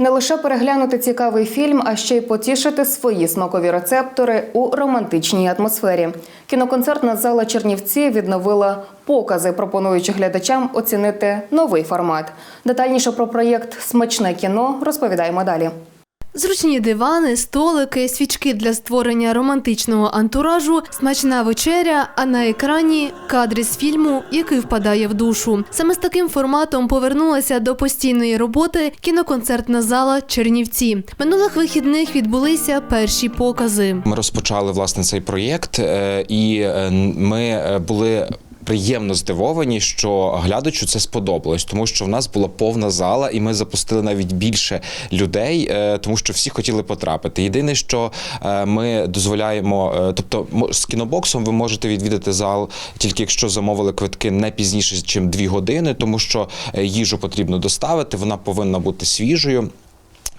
Не лише переглянути цікавий фільм, а ще й потішити свої смакові рецептори у романтичній атмосфері. Кіноконцертна зала Чернівці відновила покази, пропонуючи глядачам оцінити новий формат. Детальніше про проєкт Смачне кіно розповідаємо далі. Зручні дивани, столики, свічки для створення романтичного антуражу, смачна вечеря, а на екрані кадри з фільму, який впадає в душу. Саме з таким форматом повернулася до постійної роботи кіноконцертна зала Чернівці. Минулих вихідних відбулися перші покази. Ми розпочали власне цей проєкт, е, і е, ми е, були. Приємно здивовані, що глядачу це сподобалось, тому що в нас була повна зала, і ми запустили навіть більше людей, е, тому що всі хотіли потрапити. Єдине, що е, ми дозволяємо, е, тобто з кінобоксом ви можете відвідати зал тільки якщо замовили квитки не пізніше, ніж дві години, тому що їжу потрібно доставити, вона повинна бути свіжою.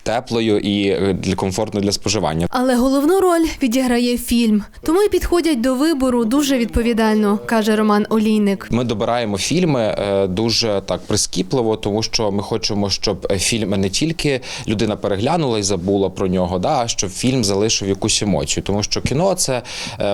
Теплою і е, для комфортною для споживання. Але головну роль відіграє фільм, тому й підходять до вибору дуже відповідально, каже Роман Олійник. Ми добираємо фільми е, дуже так прискіпливо, тому що ми хочемо, щоб е, фільм не тільки людина переглянула і забула про нього, да, а щоб фільм залишив якусь емоцію. Тому що кіно це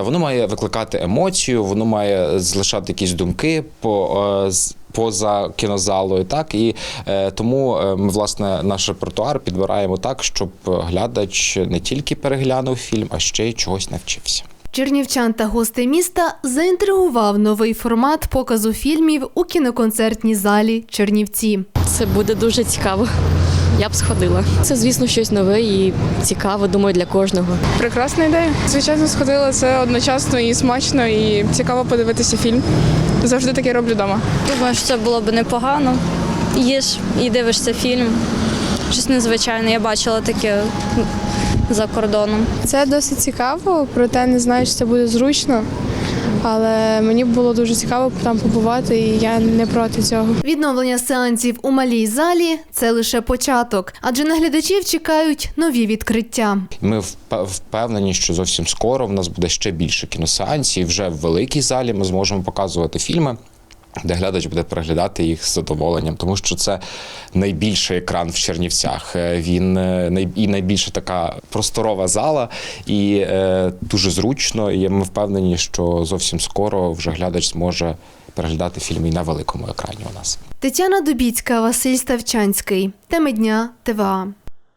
воно має викликати емоцію, воно має залишати якісь думки по. Поза кінозалою, так і е, тому е, ми власне наш репертуар підбираємо так, щоб глядач не тільки переглянув фільм, а ще й чогось навчився. Чернівчан та гостей міста заінтригував новий формат показу фільмів у кіноконцертній залі Чернівці. Це буде дуже цікаво. Я б сходила. Це, звісно, щось нове і цікаве, думаю, для кожного. Прекрасна ідея. Звичайно, сходила це одночасно і смачно, і цікаво подивитися фільм. Завжди таке роблю вдома. Думаю, що це було б непогано. Їж і дивишся фільм. Щось незвичайне. Я бачила таке за кордоном. Це досить цікаво, проте не знаю, чи це буде зручно. Але мені було дуже цікаво там побувати, і я не проти цього. Відновлення сеансів у малій залі це лише початок, адже на глядачів чекають нові відкриття. Ми впе- впевнені, що зовсім скоро в нас буде ще більше кіносеансів. Вже в великій залі ми зможемо показувати фільми. Де глядач буде переглядати їх з задоволенням, тому що це найбільший екран в Чернівцях. Е, Він е, і найбільша така просторова зала, і е, дуже зручно. І ми впевнені, що зовсім скоро вже глядач зможе переглядати фільми і на великому екрані у нас. Тетяна Дубіцька, Василь Ставчанський. Теми дня ТВА.